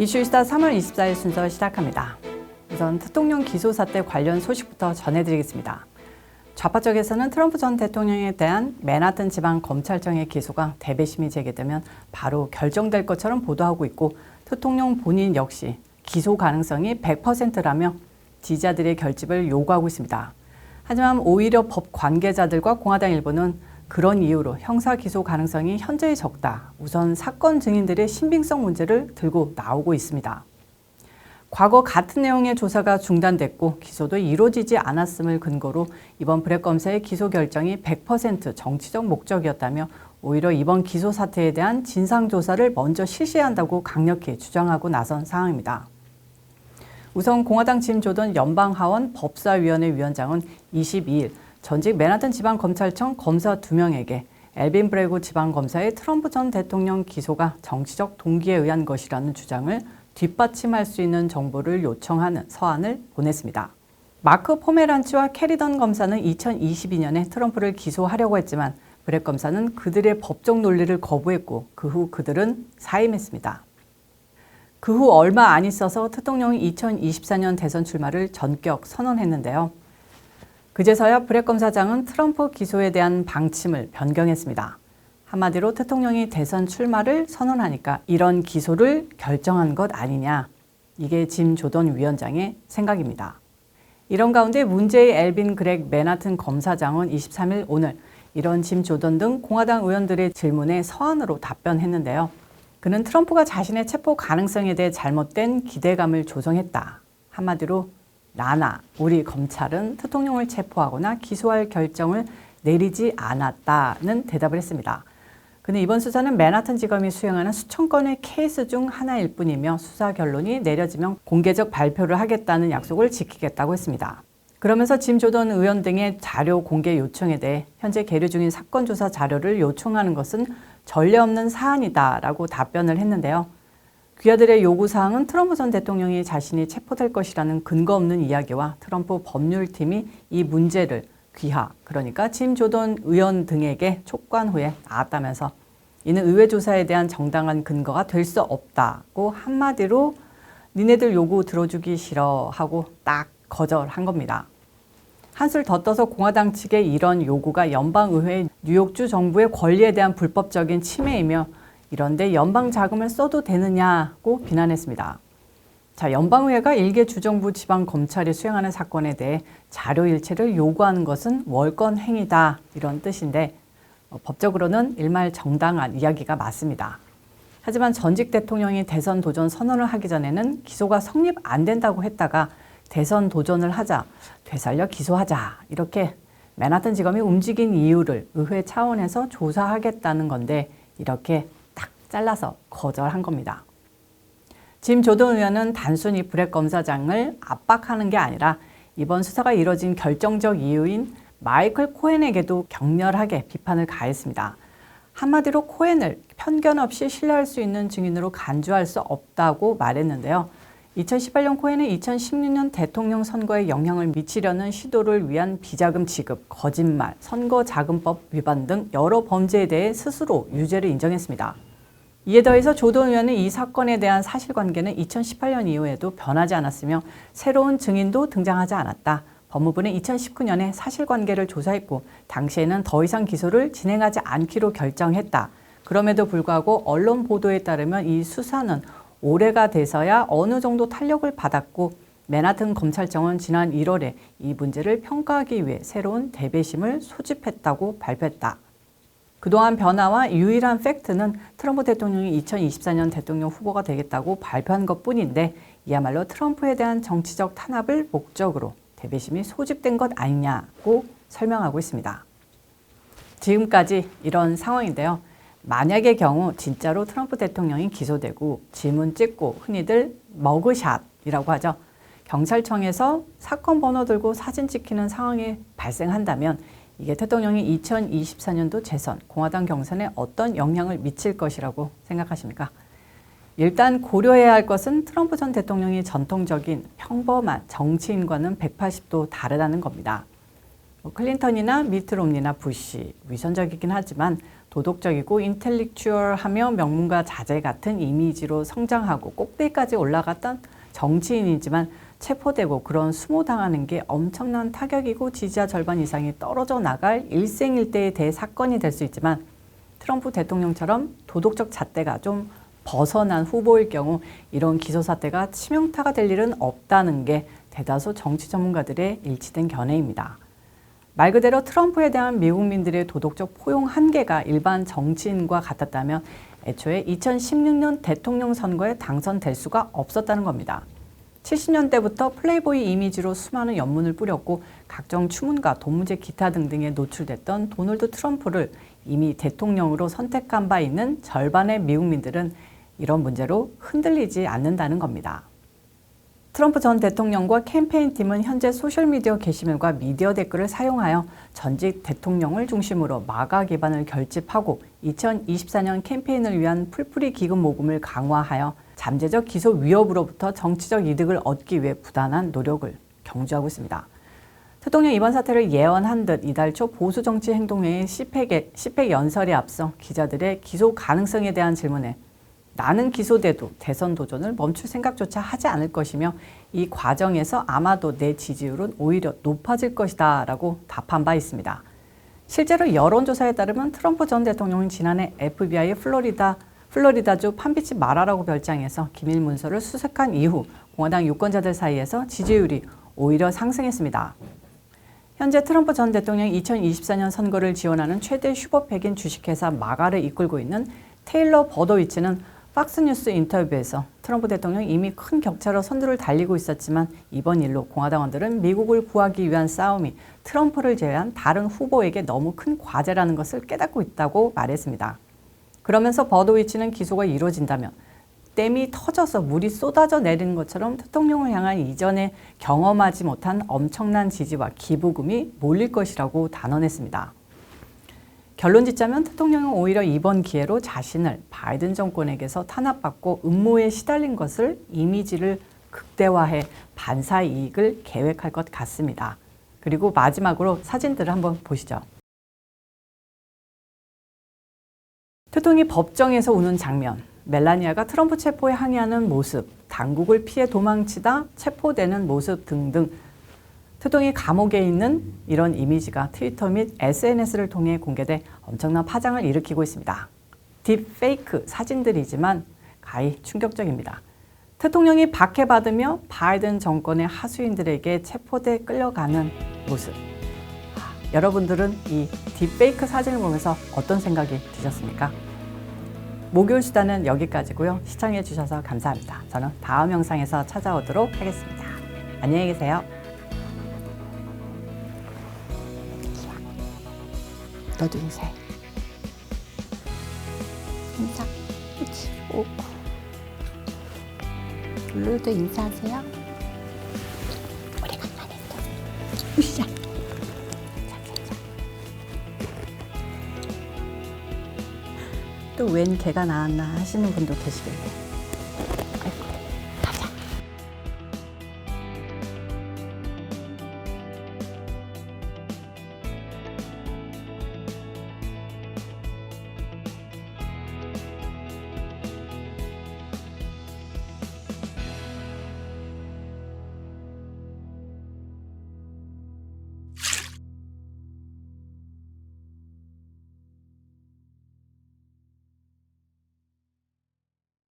이슈이스타 3월 24일 순서 시작합니다. 우선 대통령 기소 사태 관련 소식부터 전해드리겠습니다. 좌파 쪽에서는 트럼프 전 대통령에 대한 맨하튼 지방 검찰청의 기소가 대배심이 제기되면 바로 결정될 것처럼 보도하고 있고 대통령 본인 역시 기소 가능성이 100%라며 지지자들의 결집을 요구하고 있습니다. 하지만 오히려 법 관계자들과 공화당 일부는 그런 이유로 형사 기소 가능성이 현저히 적다. 우선 사건 증인들의 신빙성 문제를 들고 나오고 있습니다. 과거 같은 내용의 조사가 중단됐고 기소도 이루어지지 않았음을 근거로 이번 브렉 검사의 기소 결정이 100% 정치적 목적이었다며 오히려 이번 기소 사태에 대한 진상 조사를 먼저 실시한다고 강력히 주장하고 나선 상황입니다. 우선 공화당 짐 조던 연방하원 법사위원회 위원장은 22일 전직 맨하튼 지방검찰청 검사 두 명에게 엘빈 브레고 지방검사의 트럼프 전 대통령 기소가 정치적 동기에 의한 것이라는 주장을 뒷받침할 수 있는 정보를 요청하는 서한을 보냈습니다. 마크 포메란치와 캐리던 검사는 2022년에 트럼프를 기소하려고 했지만 브렉 검사는 그들의 법적 논리를 거부했고 그 후 그들은 사임했습니다. 그 후 얼마 안 있어서 대통령이 2024년 대선 출마를 전격 선언했는데요. 그제서야 브렉 검사장은 트럼프 기소에 대한 방침을 변경했습니다. 한마디로 대통령이 대선 출마를 선언하니까 이런 기소를 결정한 것 아니냐. 이게 짐 조던 위원장의 생각입니다. 이런 가운데 문제의 엘빈 그렉 맨하튼 검사장은 23일 오늘 이런 짐 조던 등 공화당 의원들의 질문에 서한으로 답변했는데요. 그는 트럼프가 자신의 체포 가능성에 대해 잘못된 기대감을 조성했다. 한마디로 나나 우리 검찰은 대통령을 체포하거나 기소할 결정을 내리지 않았다는 대답을 했습니다. 그는 이번 수사는 맨하튼 지검이 수행하는 수천 건의 케이스 중 하나일 뿐이며 수사 결론이 내려지면 공개적 발표를 하겠다는 약속을 지키겠다고 했습니다. 그러면서 짐 조던 의원 등의 자료 공개 요청에 대해 현재 계류 중인 사건 조사 자료를 요청하는 것은 전례 없는 사안이다라고 답변을 했는데요. 귀하들의 요구 사항은 트럼프 전 대통령이 자신이 체포될 것이라는 근거 없는 이야기와 트럼프 법률팀이 이 문제를 귀하 그러니까 짐 조던 의원 등에게 촉관 후에 나왔다면서 이는 의회 조사에 대한 정당한 근거가 될 수 없다고 한마디로 니네들 요구 들어주기 싫어 하고 딱 거절한 겁니다. 한술 더 떠서 공화당 측의 이런 요구가 연방의회 뉴욕주 정부의 권리에 대한 불법적인 침해이며 이런데 연방 자금을 써도 되느냐고 비난했습니다. 자, 연방의회가 일개 주정부 지방 검찰이 수행하는 사건에 대해 자료 일체를 요구하는 것은 월권 행위다 이런 뜻인데 어, 법적으로는 일말 정당한 이야기가 맞습니다. 하지만 전직 대통령이 대선 도전 선언을 하기 전에는 기소가 성립 안 된다고 했다가 대선 도전을 하자 되살려 기소하자 이렇게 맨하튼 지검이 움직인 이유를 의회 차원에서 조사하겠다는 건데 이렇게 딱 잘라서 거절한 겁니다. 짐 조던 의원은 단순히 브렉 검사장을 압박하는 게 아니라 이번 수사가 이뤄진 결정적 이유인 마이클 코헨에게도 격렬하게 비판을 가했습니다. 한마디로 코헨을 편견 없이 신뢰할 수 있는 증인으로 간주할 수 없다고 말했는데요. 2018년 코헨은 2016년 대통령 선거에 영향을 미치려는 시도를 위한 비자금 지급, 거짓말, 선거자금법 위반 등 여러 범죄에 대해 스스로 유죄를 인정했습니다. 이에 더해서 조던 의원은 이 사건에 대한 사실관계는 2018년 이후에도 변하지 않았으며 새로운 증인도 등장하지 않았다. 법무부는 2019년에 사실관계를 조사했고 당시에는 더 이상 기소를 진행하지 않기로 결정했다. 그럼에도 불구하고 언론 보도에 따르면 이 수사는 올해가 돼서야 어느 정도 탄력을 받았고 맨하튼 검찰청은 지난 1월에 이 문제를 평가하기 위해 새로운 대배심을 소집했다고 발표했다. 그동안 변화와 유일한 팩트는 트럼프 대통령이 2024년 대통령 후보가 되겠다고 발표한 것 뿐인데 이야말로 트럼프에 대한 정치적 탄압을 목적으로 대배심이 소집된 것 아니냐고 설명하고 있습니다. 지금까지 이런 상황인데요. 만약의 경우 진짜로 트럼프 대통령이 기소되고 지문 찍고 흔히들 머그샷이라고 하죠. 경찰청에서 사건 번호 들고 사진 찍히는 상황이 발생한다면 이게 대통령이 2024년도 재선 공화당 경선에 어떤 영향을 미칠 것이라고 생각하십니까? 일단 고려해야 할 것은 트럼프 전 대통령이 전통적인 평범한 정치인과는 180도 다르다는 겁니다. 뭐 클린턴이나 미트 롬니나 부시 위선적이긴 하지만 도덕적이고 인텔렉추얼하며 명문가 자제 같은 이미지로 성장하고 꼭대기까지 올라갔던 정치인이지만 체포되고 그런 수모당하는 게 엄청난 타격이고 지지자 절반 이상이 떨어져 나갈 일생일대의 대사건이 될 수 있지만 트럼프 대통령처럼 도덕적 잣대가 좀 벗어난 후보일 경우 이런 기소 사태가 치명타가 될 일은 없다는 게 대다수 정치 전문가들의 일치된 견해입니다. 말 그대로 트럼프에 대한 미국민들의 도덕적 포용 한계가 일반 정치인과 같았다면 애초에 2016년 대통령 선거에 당선될 수가 없었다는 겁니다. 70년대부터 플레이보이 이미지로 수많은 연문을 뿌렸고 각종 추문과 돈 문제 기타 등등에 노출됐던 도널드 트럼프를 이미 대통령으로 선택한 바 있는 절반의 미국민들은 이런 문제로 흔들리지 않는다는 겁니다. 트럼프 전 대통령과 캠페인 팀은 현재 소셜미디어 게시물과 미디어 댓글을 사용하여 전직 대통령을 중심으로 마가 기반을 결집하고 2024년 캠페인을 위한 풀뿌리 기금 모금을 강화하여 잠재적 기소 위협으로부터 정치적 이득을 얻기 위해 부단한 노력을 경주하고 있습니다. 대통령 이번 사태를 예언한 듯 이달 초 보수 정치 행동회의 10회, 10회 연설에 앞서 기자들의 기소 가능성에 대한 질문에 나는 기소돼도 대선 도전을 멈출 생각조차 하지 않을 것이며 이 과정에서 아마도 내 지지율은 오히려 높아질 것이다 라고 답한 바 있습니다. 실제로 여론조사에 따르면 트럼프 전 대통령은 지난해 FBI 플로리다, 플로리다주 판비치 마라라고 별장에서 기밀 문서를 수색한 이후 공화당 유권자들 사이에서 지지율이 오히려 상승했습니다. 현재 트럼프 전 대통령이 2024년 선거를 지원하는 최대 슈퍼팩인 주식회사 마가를 이끌고 있는 테일러 버더위치는 팍스뉴스 인터뷰에서 트럼프 대통령이 이미 큰 격차로 선두를 달리고 있었지만 이번 일로 공화당원들은 미국을 구하기 위한 싸움이 트럼프를 제외한 다른 후보에게 너무 큰 과제라는 것을 깨닫고 있다고 말했습니다. 그러면서 버더위치는 기소가 이루어진다면 댐이 터져서 물이 쏟아져 내리는 것처럼 대통령을 향한 이전에 경험하지 못한 엄청난 지지와 기부금이 몰릴 것이라고 단언했습니다. 결론 짓자면 대통령은 오히려 이번 기회로 자신을 바이든 정권에게서 탄압받고 음모에 시달린 것을 이미지를 극대화해 반사 이익을 계획할 것 같습니다. 그리고 마지막으로 사진들을 한번 보시죠. 대통령이 법정에서 우는 장면, 멜라니아가 트럼프 체포에 항의하는 모습, 당국을 피해 도망치다 체포되는 모습 등등 태동이 감옥에 있는 이런 이미지가 트위터 및 SNS를 통해 공개돼 엄청난 파장을 일으키고 있습니다. 딥페이크 사진들이지만 가히 충격적입니다. 대통령이 박해받으며 바이든 정권의 하수인들에게 체포돼 끌려가는 모습. 여러분들은 이 딥페이크 사진을 보면서 어떤 생각이 드셨습니까? 목요일 수다는 여기까지고요. 시청해 주셔서 감사합니다. 저는 다음 영상에서 찾아오도록 하겠습니다. 안녕히 계세요. 너도 인사해. 인사. 그치. 오. 블루도 인사하세요. 또 웬 개가 나왔나 하시는 분도 계시겠네요.